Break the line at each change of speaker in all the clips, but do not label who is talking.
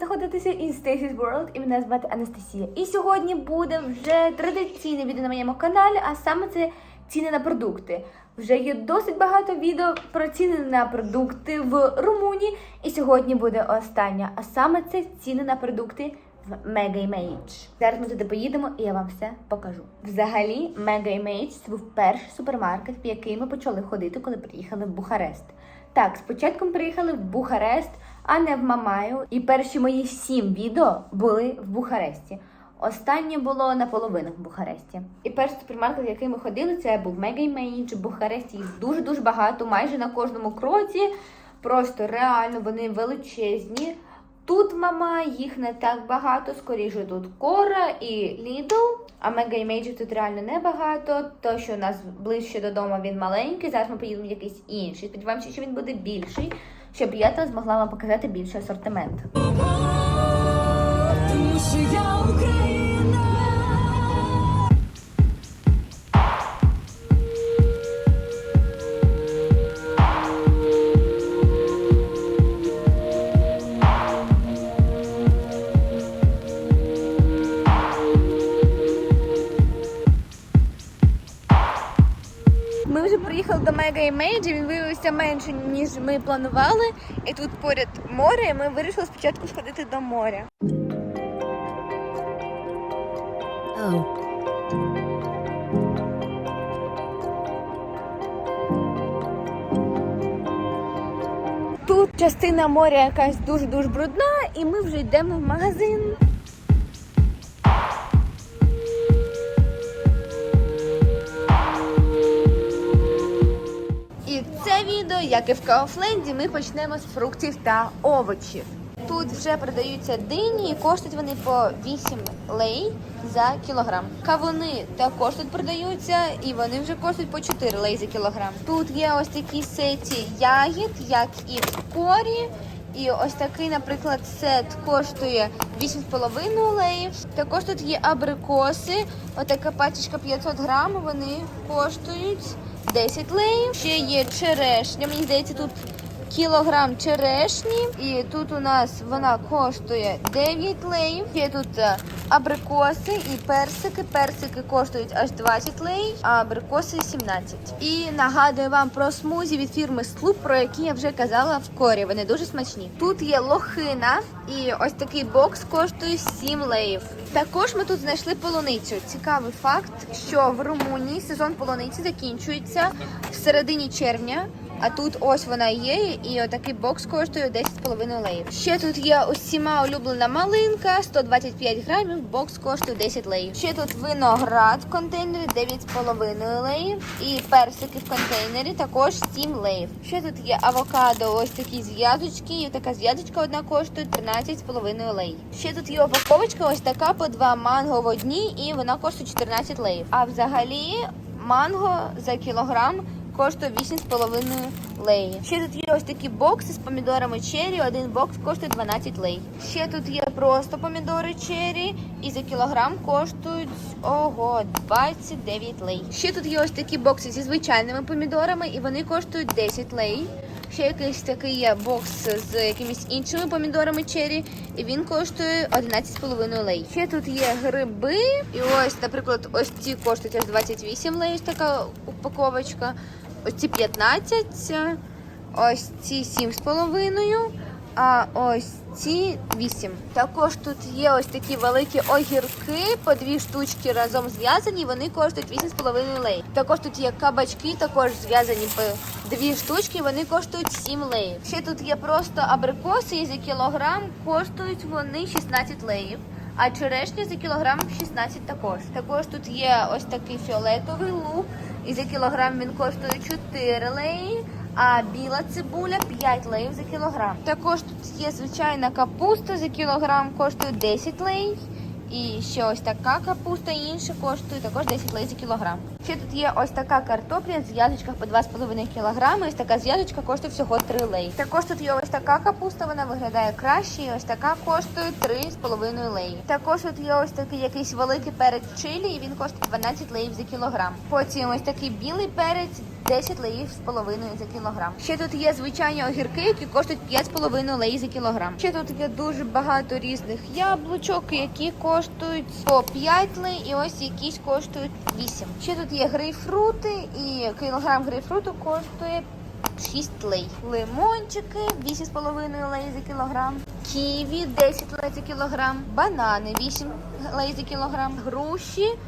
знаходитеся in Stacey's World і мене звати Анастасія. І сьогодні буде вже традиційне відео на моєму каналі, а саме це ціни на продукти. Вже є досить багато відео про ціни на продукти в Румунії. І сьогодні буде останнє, а саме це ціни на продукти в Mega Image. Зараз ми туди поїдемо і я вам все покажу. Взагалі, Mega Image це був перший супермаркет, в який ми почали ходити, коли приїхали в Бухарест. Так, спочатку ми приїхали в Бухарест, а не в Мамаю. І перші мої сім відео були в Бухаресті. Останнє було наполовину в Бухаресті. І перший супермаркет, в який ми ходили, це був Mega Image. В Бухаресті їх дуже-дуже багато, майже на кожному кроці. Просто реально вони величезні. Тут мама, їх не так багато, скоріше тут Кора і Lidl, а Mega Image тут реально небагато. То, що у нас ближче додому він маленький. Зараз ми поїдемо в якийсь інший. Сподіваємося, що він буде більший, щоб я змогла вам показати більший асортимент.
Тому що я Україна.
До він виявився менше, ніж ми планували. І тут поряд море, і ми вирішили спочатку сходити до моря. Тут частина моря якась дуже-дуже брудна, і ми вже йдемо в магазин. Відео, як і в Кауфленді, ми почнемо з фруктів та овочів. Тут вже продаються дині, і коштують вони по 8 лей за кілограм. Кавуни також тут продаються, і вони вже коштують по 4 лей за кілограм. Тут є ось такі сеті ягід, як і в корі. І ось такий, наприклад, сет коштує 8,5 олеїв. Також тут є абрикоси. Отака пачечка 500 грам, вони коштують 10 леїв. Ще є черешня. Мені здається, тут кілограм черешні. І тут у нас вона коштує 9 леїв. Є тут е, абрикоси і персики. Персики коштують аж 20 леїв, а абрикоси 17. І нагадую вам про смузі від фірми Слуп, про які я вже казала в корі. Вони дуже смачні. Тут є лохина, і ось такий бокс коштує 7 леїв. Також ми тут знайшли полуницю. Цікавий факт, що в Румунії сезон полуниці закінчується в середині червня. А тут ось вона є, і отакий бокс коштує 10,5 леїв. Ще тут є усіма улюблена малинка, 125 грамів, бокс коштує 10 леїв. Ще тут виноград в контейнері 9,5 леїв. І персики в контейнері також 7 леїв. Ще тут є авокадо, ось такі зв'язочки. І така зв'язочка одна коштує 13,5 леїв. Ще тут є упаковочка, ось така по два манго в одній, і вона коштує 14 леїв. А взагалі манго за кілограм коштує 8,5 леї. Ще тут є ось такі бокси з помідорами черрі. Один бокс коштує 12 лей. Ще тут є просто помідори черрі, і за кілограм коштують ого 29 лей. Ще тут є ось такі бокси зі звичайними помідорами, і вони коштують 10 лей. Ще якийсь такий є бокс з якимись іншими помідорами черрі, і він коштує 11,5 лей. Ще тут є гриби, і ось, наприклад, ось ці коштують аж 28 лей, ось така упаковочка. Ось ці 15, ось ці 7,5, а ось ці 8. Також тут є ось такі великі огірки, по дві штучки разом зв'язані, вони коштують 8,5 лей. Також тут є кабачки, також зв'язані по дві штучки, вони коштують 7 леїв. Ще тут є просто абрикоси, і за кілограм коштують вони 16 леїв. А черешня за кілограм 16 також. Також тут є ось такий фіолетовий лук. І за кілограм він коштує 4 леї, а біла цибуля 5 леїв за кілограм. Також тут є звичайна капуста за кілограм, коштує 10 лей. І ще ось така капуста інша коштує також 10 лей за кілограм. Ще тут є ось така картопля з язичках по 2,5 кг. Ось така зв'язочка коштує всього 3 лей. Також тут є ось така капуста, вона виглядає краще. І ось така коштує 3,5 леї. Також тут є ось такий якийсь великий перець чилі, і він коштує 12 леїв за кілограм. Потім ось такий білий перець. 10 леїв з половиною за кілограм. Ще тут є звичайні огірки, які коштують 5,5 леї за кілограм. Ще тут є дуже багато різних яблучок, які коштують по 5 лей, і ось якісь коштують 8. Ще тут є грейпфрути, і кілограм грейпфруту коштує 6 лей. Лимончики 8,5 лей за кілограм. Ківі 10 лей за кілограм. Банани 8 лей за кілограм. Груші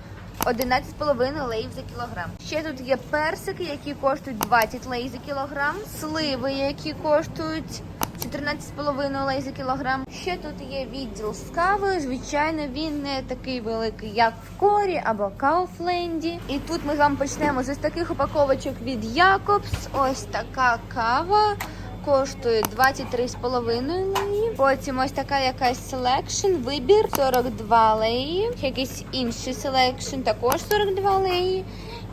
11,5 леїв за кілограм. Ще тут є персики, які коштують 20 лей за кілограм, сливи, які коштують 14,5 лей за кілограм. Ще тут є відділ з кавою. Звичайно, він не такий великий, як в корі або Кауфленді. І тут ми з вами почнемо з таких упаковочок від Якобс. Ось така кава. Коштує 23,5 леї. Потім ось така якась селекшн, вибір 42 леї. Якийсь інший селекшн, також 42 леї.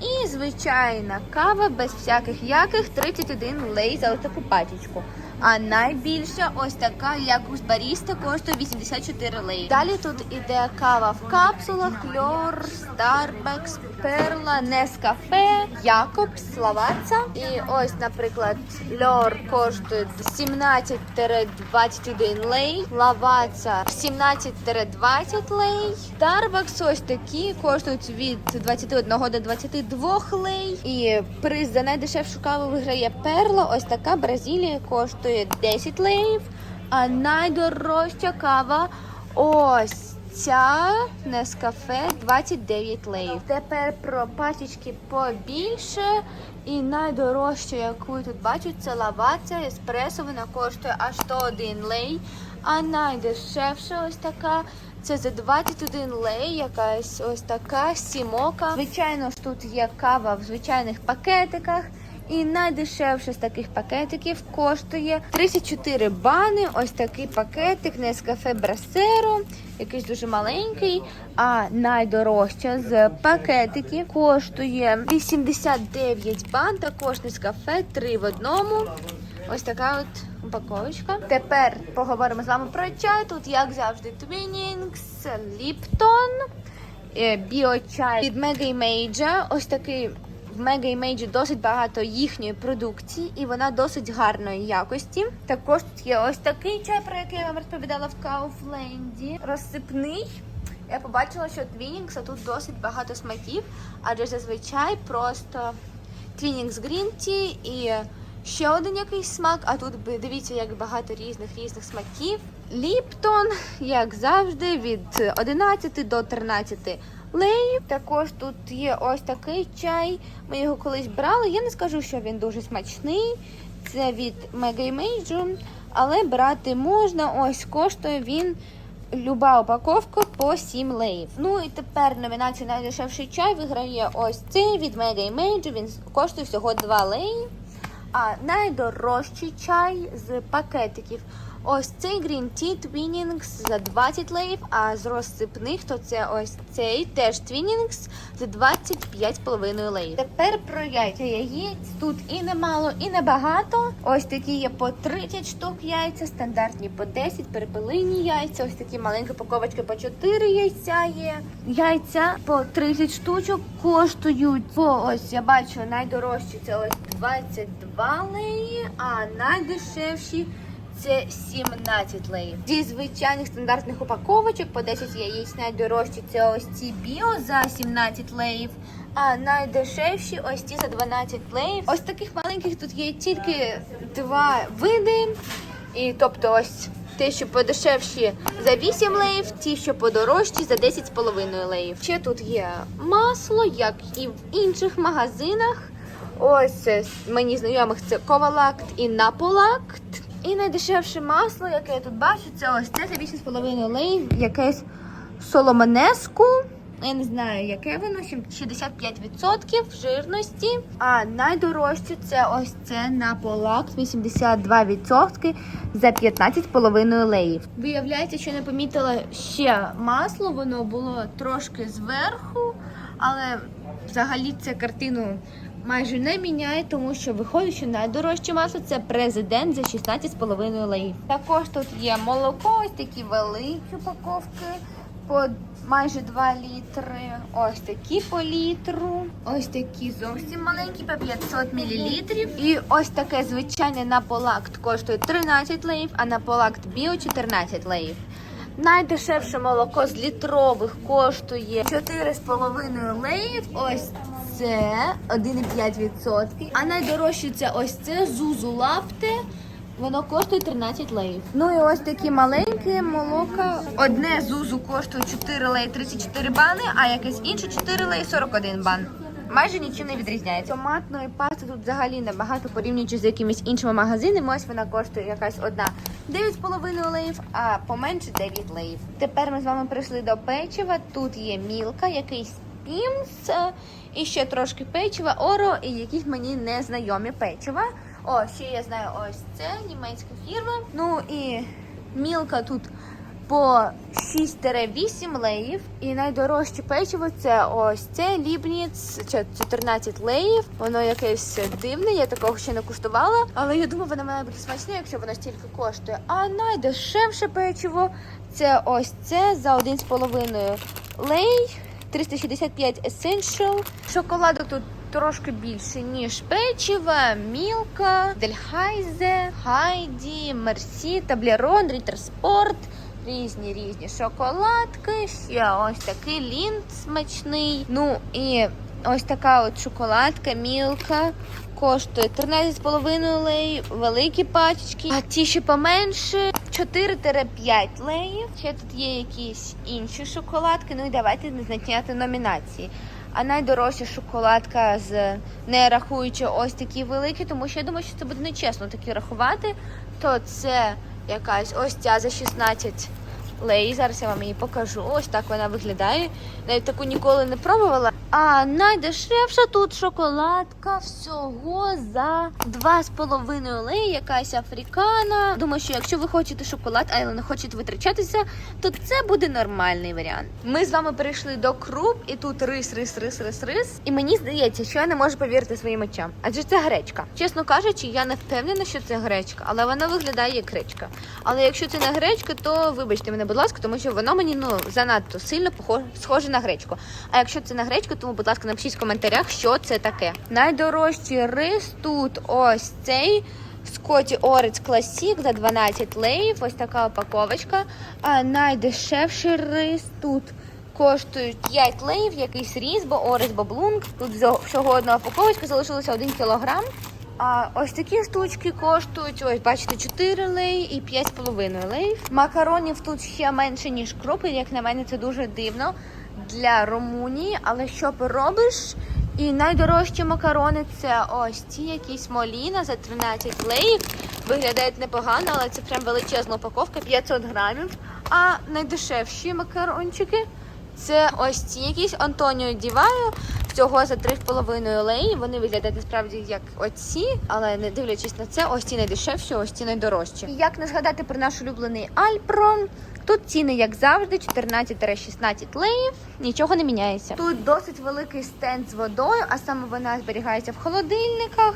І звичайна кава без всяких яких 31 лей за таку пачечку. А найбільша ось така якусь баріста коштує 84 леї. Далі тут іде кава в капсулах, Льор, Starbucks, Перла, Нескафе, Якобс, Лаваца. І ось, наприклад, Льор коштує 17-21 лей, Лаваца 17-20 лей. Starbucks ось такі коштують від 21 до 22 лей. І приз за найдешевшу каву виграє Перла. Ось така Бразилія коштує 10 леїв. А найдорожча кава ось ця Нескафе 29 леїв. Тепер про пачечки побільше. І найдорожча, яку тут бачу, це лаваця еспресо. Вона коштує аж 101 лей. А найдешевша ось така. Це за 21 лей, якась ось така сімока. Звичайно ж, тут є кава в звичайних пакетиках. І найдешевше з таких пакетиків коштує 34 бани. Ось такий пакетик Нескафе Брасеро, якийсь дуже маленький. А найдорожча з пакетиків коштує 89 бан. Також Нескафе 3 в одному. Ось така от упаковочка. Тепер поговоримо з вами про чай. Тут, як завжди, Lipton, е, біочай від Mega Image. Ось такий в Mega Image досить багато їхньої продукції, і вона досить гарної якості. Також тут є ось такий чай, про який я вам розповідала в Kaufland. Розсипний. Я побачила, що Twinings, тут досить багато смаків, адже зазвичай просто Green Tea і ще один якийсь смак, а тут дивіться, як багато різних різних смаків. Ліптон, як завжди, від 11 до 13 леїв. Також тут є ось такий чай. Ми його колись брали. Я не скажу, що він дуже смачний. Це від Mega Image, але брати можна. Ось коштує він. Люба упаковка по 7 леїв. Ну і тепер номінація найдешевший чай виграє ось цей від Mega Image. Він коштує всього 2 леї. А найдорожчий чай з пакетиків. Ось цей Green Tea Twinings за 20 леїв, а з розсипних то це ось цей теж Twinings за 25,5 леїв. Тепер про яйця яєць. Тут і немало, і небагато. Ось такі є по 30 штук яйця, стандартні по 10, перепелині яйця. Ось такі маленькі упаковочки по 4 яйця є. Яйця по 30 штучок коштують по ось я бачу найдорожчі це ось 22 леї, а найдешевші. Це 17 леїв. Зі звичайних стандартних упаковочок по 10 яєць найдорожчі це ось ці біо за 17 леїв. А найдешевші ось ці за 12 леїв. Ось таких маленьких тут є тільки два види. І тобто ось те, що подешевші за 8 леїв, ті, що подорожчі за 10,5 леїв. Ще тут є масло, як і в інших магазинах. Ось е, мені знайомих це Ковалакт і Наполакт. І найдешевше масло, яке я тут бачу, це ось це за 8,5 лей, якесь соломонеску. Я не знаю, яке воно, 65% жирності. А найдорожче це ось це на полак 82% за 15,5 леїв. Виявляється, що не помітила ще масло, воно було трошки зверху, але взагалі це картину майже не міняє, тому що виходить, що найдорожче масло це президент за 16,5 леїв. Також тут є молоко, ось такі великі упаковки по майже 2 літри. Ось такі по літру. Ось такі зовсім маленькі по 500 мл. І ось таке звичайне наполакт коштує 13 леїв, а наполакт біо 14 леїв. Найдешевше молоко з літрових коштує 4,5 леїв. Ось це 1,5%. А найдорожче це ось це зузу лапте. Воно коштує 13 леїв. Ну і ось такі маленькі молока. Одне зузу коштує 4 леї 34 бани, а якесь інше 4 леї 41 бан. Майже нічим не відрізняється. Томатної пасти тут взагалі небагато порівнюючи з якимись іншими магазинами. Ось вона коштує якась одна 9,5 леїв, а поменше 9 леїв. Тепер ми з вами прийшли до печива. Тут є мілка, якийсь пімс, е, і ще трошки печива, оро і якісь мені незнайомі печива. О, ще я знаю ось це німецька фірма. Ну і мілка тут по 6-8 леїв. І найдорожче печиво це ось це Лібніц, це 14 леїв. Воно якесь дивне, я такого ще не куштувала. Але я думаю, воно має бути смачне, якщо воно стільки коштує. А найдешевше печиво це ось це за 1,5 лей. 365 Essential. Шоколаду тут трошки більше, ніж печива, мілка, Дельхайзе, Хайді, Мерсі, Таблерон, Рітер Спорт. Різні різні шоколадки. Ще ось такий лінт смачний. Ну і ось така от шоколадка, мілка. Коштує 13,5 леїв, великі пачечки, а ті ще поменше 4-5 леїв. Ще тут є якісь інші шоколадки. Ну і давайте визначати номінації. А найдорожча шоколадка з не рахуючи ось такі великі, тому що я думаю, що це буде нечесно такі рахувати. То це якась ось ця за 16 лей. Зараз я вам її покажу. Ось так вона виглядає. Навіть таку ніколи не пробувала. А найдешевша тут шоколадка всього за 2,5 лей, якась африкана. Думаю, що якщо ви хочете шоколад, але не хочете витрачатися, то це буде нормальний варіант. Ми з вами перейшли до круп, і тут рис, рис, рис, рис, рис. І мені здається, що я не можу повірити своїм очам. Адже це гречка. Чесно кажучи, я не впевнена, що це гречка, але вона виглядає як гречка. Але якщо це не гречка, то вибачте мене, будь ласка, тому що воно мені ну занадто сильно схоже на гречку. А якщо це не гречка, тому будь ласка, напишіть в коментарях, що це таке. Найдорожчий рис тут ось цей. Скотті Орец Класік за 12 леїв. Ось така упаковочка. А найдешевший рис тут коштує 5 леїв, якийсь різ, бо Орес Баблунг. Тут всього- всього одна упаковочка, залишилося 1 кілограм. А ось такі штучки коштують, ось бачите, 4 леї і 5,5 леїв. Макаронів тут ще менше, ніж крупи. Як на мене, це дуже дивно для Румунії. Але що поробиш? І найдорожчі макарони це ось ці якісь моліна за 13 леїв. Виглядають непогано, але це прям величезна упаковка, 500 грамів. А найдешевші макарончики це ось ці якісь Антоніо Діваю. Всього за 3,5 леї. Вони виглядають насправді як оці, але не дивлячись на це, ось ці найдешевші, ось ці найдорожчі. І як не згадати про наш улюблений Альпро? Тут ціни, як завжди, 14-16 леїв, нічого не міняється. Тут досить великий стенд з водою, а саме вона зберігається в холодильниках.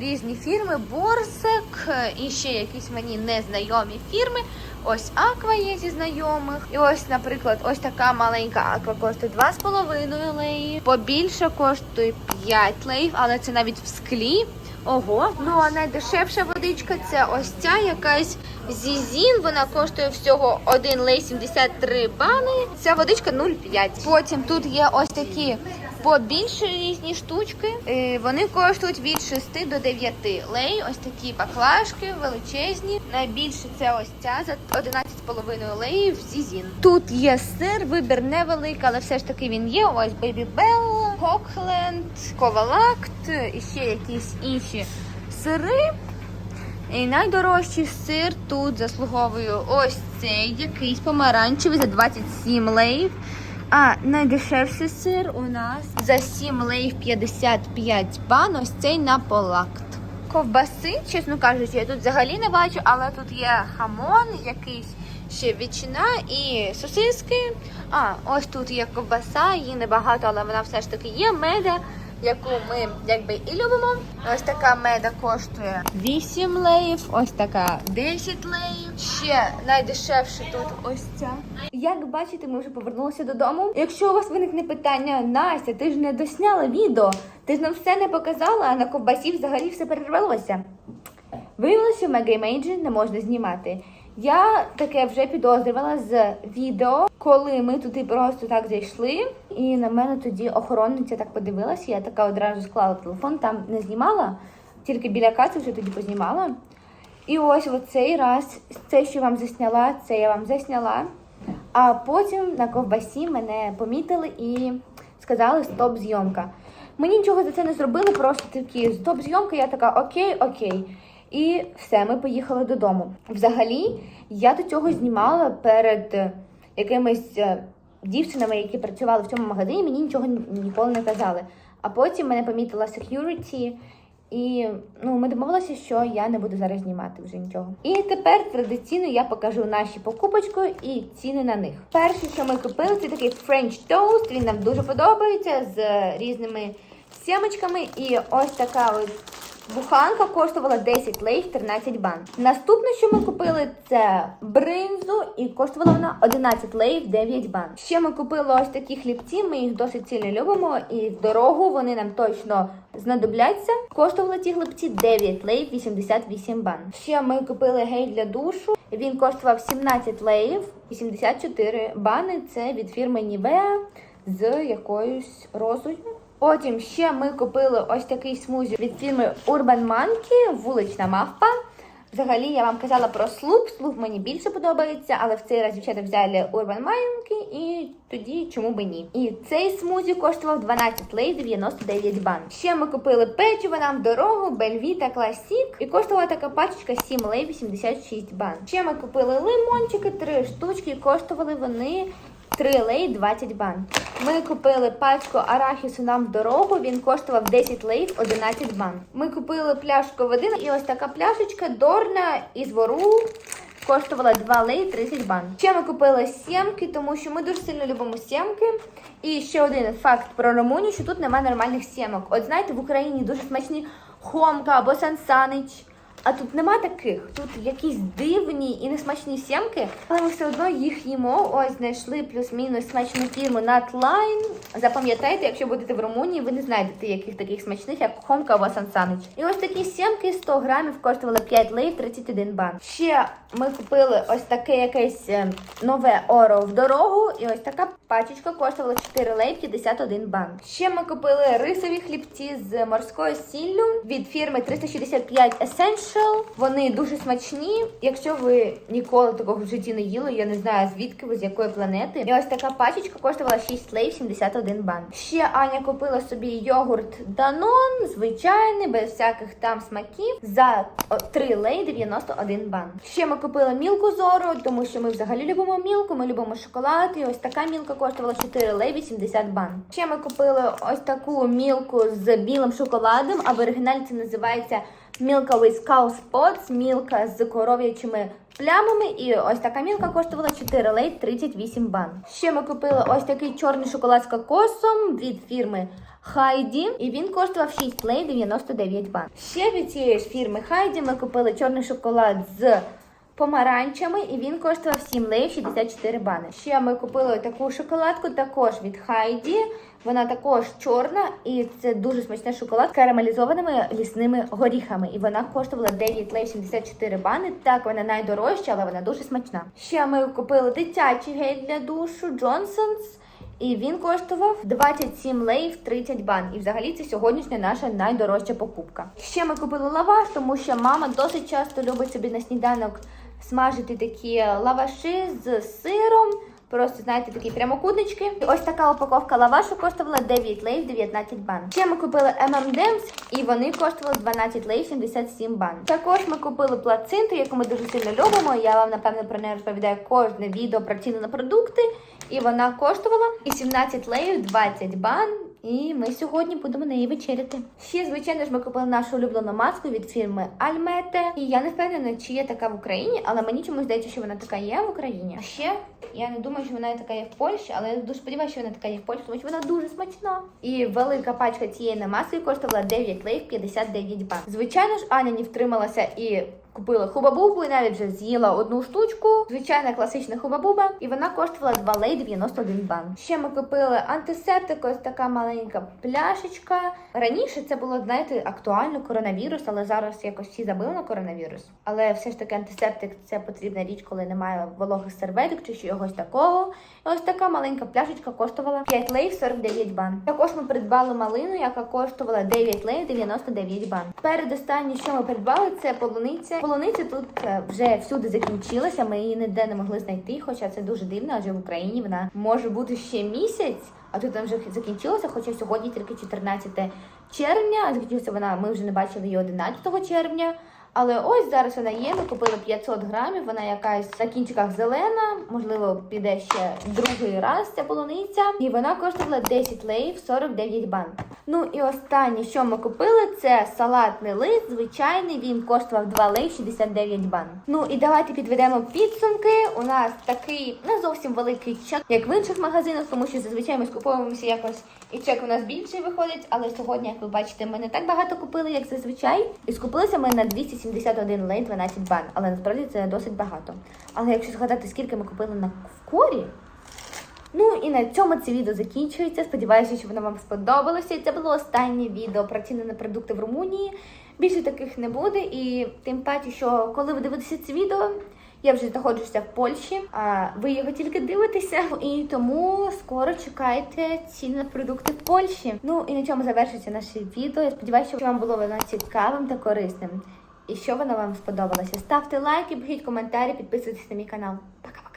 Різні фірми, Борсек і ще якісь мені незнайомі фірми. Ось Аква є зі знайомих. І ось, наприклад, ось така маленька Аква коштує 2,5 леї. Побільше коштує 5 леїв, але це навіть в склі. Ого, ну а найдешевша водичка це ось ця якась Зізін. Вона коштує всього 1 лей 73 бани. Ця водичка 0,5. Потім тут є ось такі побільше різні штучки. Е, Вони коштують від 6 до 9 лей. Ось такі баклажки величезні. Найбільше це ось ця за 11,5 леїв Зізін. Тут є сир, вибір невеликий, але все ж таки він є. Ось Baby Bell, Кокленд, Ковалакт і ще якісь інші сири. І найдорожчий сир тут заслуговую ось цей якийсь помаранчевий за 27 леїв. А найдешевший сир у нас за 7 леїв 55 бан, ось цей наполакт. Ковбаси, чесно кажучи, я тут взагалі не бачу, але тут є хамон, якийсь ще ветчина і сосиски. А, ось тут є ковбаса, її небагато, але вона все ж таки є. Меда, яку ми якби і любимо. Ось така меда коштує 8 леїв, ось така 10 леїв. Ще найдешевше тут ось ця. Як бачите, ми вже повернулися додому. Якщо у вас виникне питання, Настя, ти ж не досняла відео, ти ж нам все не показала, а на ковбасі взагалі все перервалося. Виявилося, в Мегаймейджі не можна знімати. Я таке вже підозрювала з відео, коли ми туди просто так зайшли, і на мене тоді охоронниця так подивилася. Я така одразу склала телефон, там не знімала, тільки біля каси вже тоді познімала. І ось оцей раз це, що вам засняла, це я вам засняла. А потім на ковбасі мене помітили і сказали стоп зйомка. Мені нічого за це не зробили, просто такі стоп зйомка. Я така окей, окей. І все, ми поїхали додому. Взагалі, я до цього знімала перед е, якимись е, дівчинами, які працювали в цьому магазині, мені нічого ніколи не казали. А потім мене помітила security, і ну, ми домовилися, що я не буду зараз знімати вже нічого. І тепер традиційно я покажу наші покупочки і ціни на них. Перше, що ми купили, це такий French toast. Він нам дуже подобається з різними сімочками. І ось така ось буханка коштувала 10 лейв 13 бан. Наступне, що ми купили, це бринзу, і коштувала вона 11 лейв 9 бан. Ще ми купили ось такі хлібці. Ми їх досить сильно любимо, і в дорогу вони нам точно знадобляться. Коштували ті хлібці 9 лейв 88 бан. Ще ми купили гель для душу. Він коштував 17 леїв 84 бани. Це від фірми Nivea з якоюсь розою. Потім ще ми купили ось такий смузі від фірми Urban Monkey, вулична мавпа. Взагалі я вам казала про слуп. Слуп мені більше подобається, але в цей раз дівчата взяли Urban Monkey і тоді чому би ні. І цей смузі коштував 12 лей 99 бан. Ще ми купили печиво нам дорогу, Бельвіта Classic і коштувала така пачечка 7 лей 86 бан. Ще ми купили лимончики, 3 штучки, і коштували вони 3 лей 20 бан. Ми купили пачку арахісу нам в дорогу. Він коштував 10 лей 11 бан. Ми купили пляшку води і ось така пляшечка Дорна із вору. Коштувала 2 лей 30 бан. Ще ми купили сімки, тому що ми дуже сильно любимо сімки. І ще один факт про Румунію, що тут немає нормальних сімок. От знаєте, в Україні дуже смачні хомка або сансанич. А тут нема таких. Тут якісь дивні і несмачні сімки, але ми все одно їх їмо. Ось знайшли плюс-мінус смачну фірму Nutline. Запам'ятайте, якщо будете в Румунії, ви не знайдете яких таких смачних, як хомка або сансанич. І ось такі сімки 100 грамів коштували 5 лей 31 бан. Ще ми купили ось таке якесь е, нове оро в дорогу. І ось така пачечка коштувала 4 лей 51 бан. Ще ми купили рисові хлібці з морською сіллю від фірми 365 Essential. Вони дуже смачні. Якщо ви ніколи такого в житті не їли, я не знаю звідки ви з якої планети. І ось така пачечка коштувала 6 лей 71 бан. Ще Аня купила собі йогурт Данон, звичайний, без всяких там смаків, за 3 лей 91 бан. Ще ми купили мілку зору, тому що ми взагалі любимо мілку, ми любимо шоколад. І ось така мілка коштувала 4 лей 80 бан. Ще ми купили ось таку мілку з білим шоколадом, а в оригіналі це називається With cow spots, мілка з коров'ячими плямами. І ось така мілка коштувала 4 лей 38 бан. Ще ми купили ось такий чорний шоколад з кокосом від фірми Хайді, і він коштував 6 лей 99 бан. Ще від цієї ж фірми Хайді ми купили чорний шоколад з помаранчами, і він коштував 7 лей 64 бани. Ще ми купили таку шоколадку також від Хайді. Вона також чорна, і це дуже смачний шоколад з карамелізованими лісними горіхами. І вона коштувала 9 лей 74 бани. Так, вона найдорожча, але вона дуже смачна. Ще ми купили дитячий гель для душу Johnson's. І він коштував 27 леїв 30 бан. І взагалі це сьогоднішня наша найдорожча покупка. Ще ми купили лаваш, тому що мама досить часто любить собі на сніданок смажити такі лаваші з сиром, Просто знаєте, такі прямокутнички. І ось така упаковка лавашу коштувала 9 лей 19 бан. Ще ми купили M&M's, і вони коштували 12 лей 77 бан. Також ми купили плацинту, яку ми дуже сильно любимо. Я вам напевно про неї розповідаю кожне відео про ціни на продукти. І вона коштувала і 17 леїв 20 бан. І ми сьогодні будемо неї вечеряти. Ще, звичайно ж, ми купили нашу улюблену маску від фірми Альмете. І я не впевнена, чи є така в Україні, але мені чомусь здається, що вона така є в Україні. А ще я не думаю, що вона така є в Польщі, але я дуже сподіваюся, що вона така є в Польщі, тому що вона дуже смачна. І велика пачка цієї намазки коштувала 9 лейв 59 бат. Звичайно ж, Аня не втрималася і. Купила хубабубу і навіть вже з'їла одну штучку. Звичайна класична хубабуба, і вона коштувала 2 лей 91 бан. Ще ми купили антисептик, ось така маленька пляшечка. Раніше це було, знаєте, актуально коронавірус, але зараз якось всі забили на коронавірус. Але все ж таки антисептик це потрібна річ, коли немає вологих серветок чи чогось такого. І ось така маленька пляшечка коштувала 5 лей 49 бан. Також ми придбали малину, яка коштувала 9 лей 99 бан. Передостаннє, що ми придбали, це полуниця. Полуниця тут е, вже всюди закінчилася. Ми її ніде не могли знайти, хоча це дуже дивно, адже в Україні вона може бути ще місяць. А тут там вже закінчилося, хоча сьогодні тільки 14 червня, а закінчилася вона, ми вже не бачили її 11 червня. Але ось зараз вона є. Ми купили 500 грамів. Вона якась на кінчиках зелена. Можливо, піде ще другий раз ця полуниця. І вона коштувала 10 леїв 49 бан. Ну і останнє, що ми купили, це салатний лист. Звичайний він коштував 2 лей 69 бан. Ну і давайте підведемо підсумки. У нас такий не зовсім великий чек, як в інших магазинах, тому що зазвичай ми скуповуємося якось і чек у нас більший виходить. Але сьогодні, як ви бачите, ми не так багато купили, як зазвичай. І скупилися ми на 271 лей 12 бан. Але насправді це досить багато. Але якщо згадати, скільки ми купили на в корі. Ну і на цьому це відео закінчується. Сподіваюся, що воно вам сподобалося. Це було останнє відео про ціни на продукти в Румунії. Більше таких не буде. І тим паче, що коли ви дивитеся це відео, я вже знаходжуся в Польщі, а ви його тільки дивитеся. І тому скоро чекайте ціни на продукти в Польщі. Ну і на цьому завершується наше відео. Я сподіваюся, що вам було воно цікавим та корисним. І що воно вам сподобалося. Ставте лайки, пишіть коментарі, підписуйтесь на мій канал. Пока!